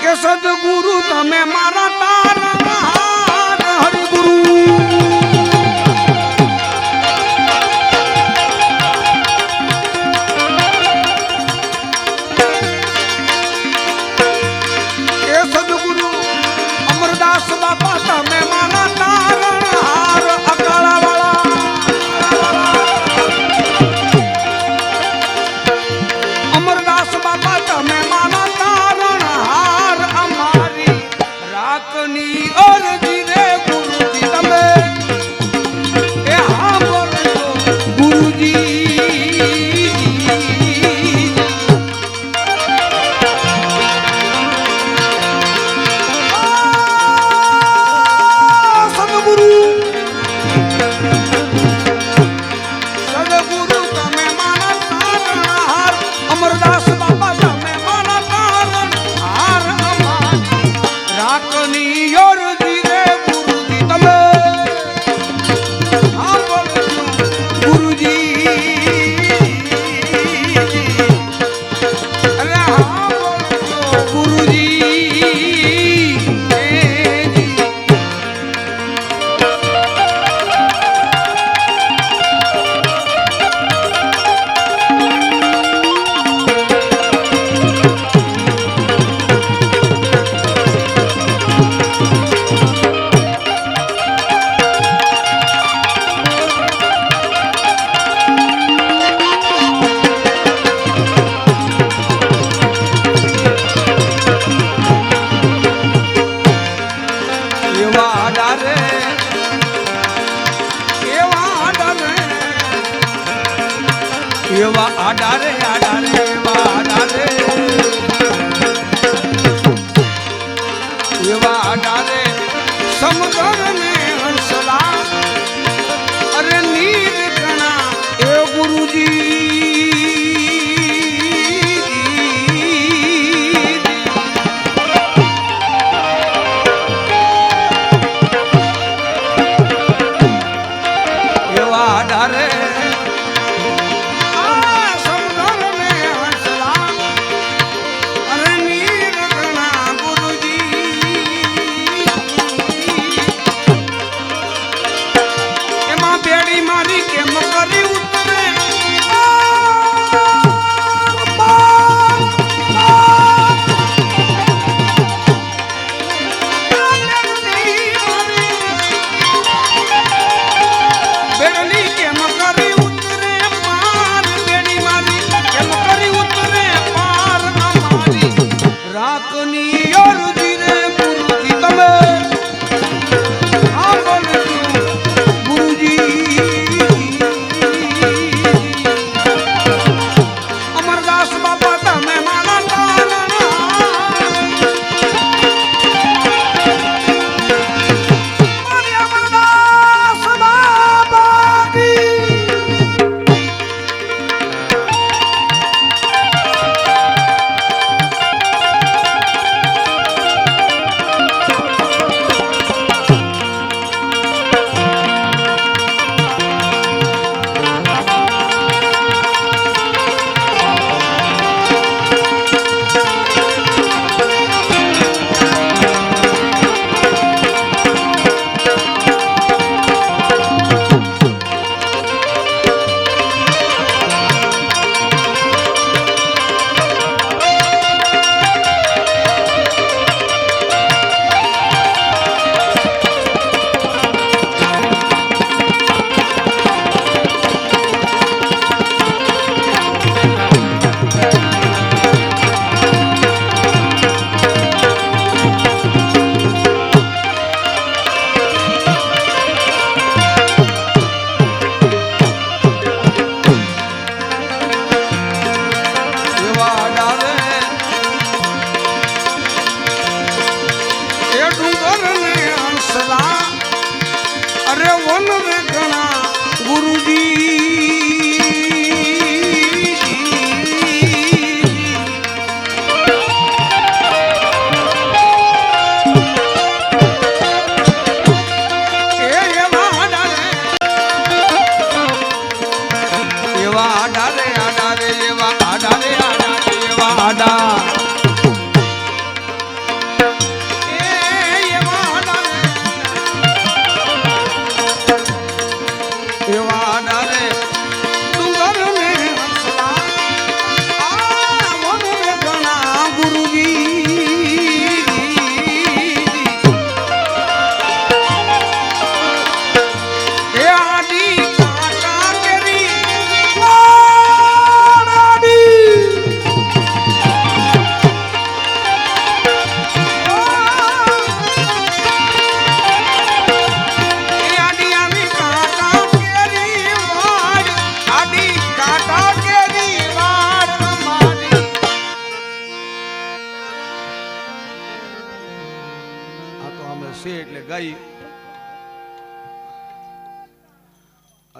કે સદગુરુ તમે મારા તારા সমতল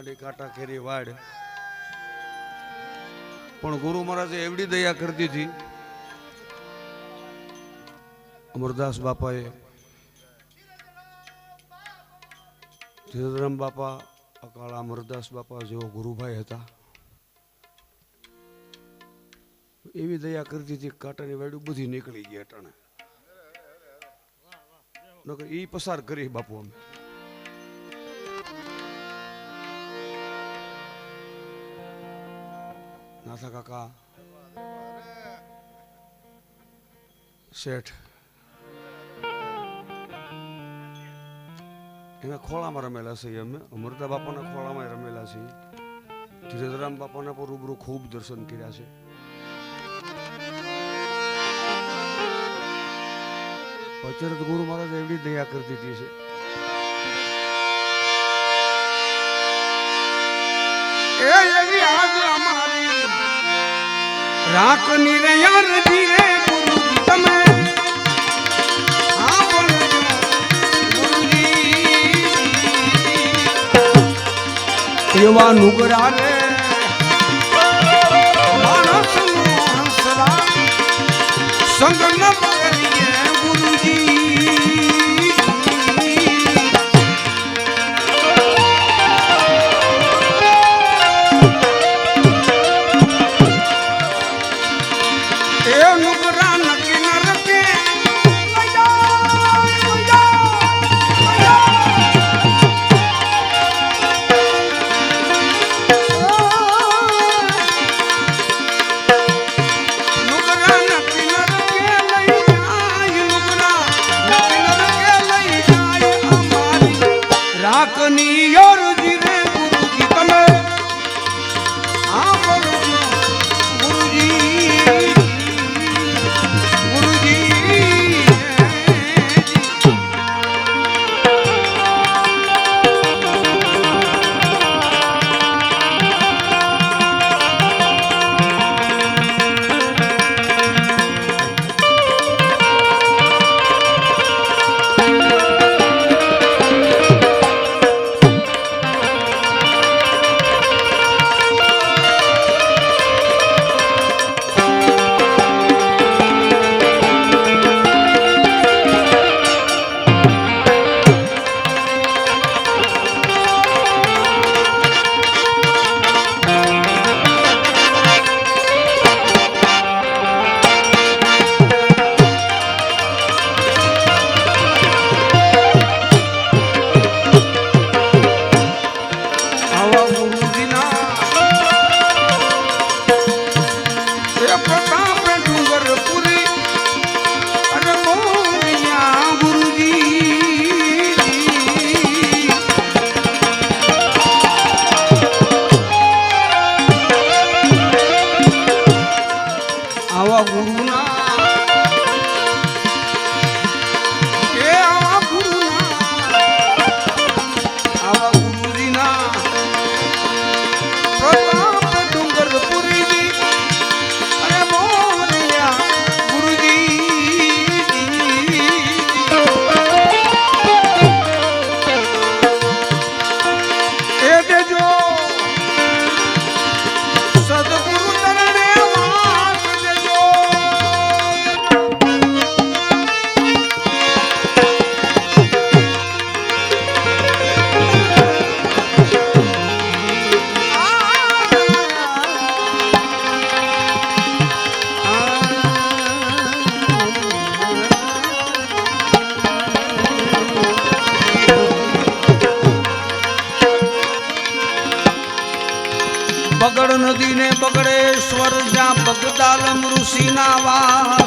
આડી કાંટા ખેરી વાડ. પણ ગુરુ મહારાજે એવડી દયા કરી દીધી અમરદાસ બાપાએ ધીરધરામ બાપા, અકાળ અમરદાસ બાપા જેવો ગુરુભાઈ હતા. એવી દયા કરી દીધી કાંટાની વાડું બધી નીકળી ગઈ અટાણે. નકર ઈ પસાર કરી બાપુ અમે. નાથા કાકા શેઠ એના ખોળામાં રમેલા છીએ અમે અમૃતા બાપાના ખોળામાં રમેલા છીએ ધીરજરામ બાપાના પર રૂબરૂ ખૂબ દર્શન કર્યા છે અચરત ગુરુ મહારાજ એવડી દયા કરી દીધી છે એવી આજ રાખની રે યાર ધીરે ગુરુ, તમે હા બોલજો ગુરુજી એવા નુગરા રે માણસનો સંગ ન 去那洼。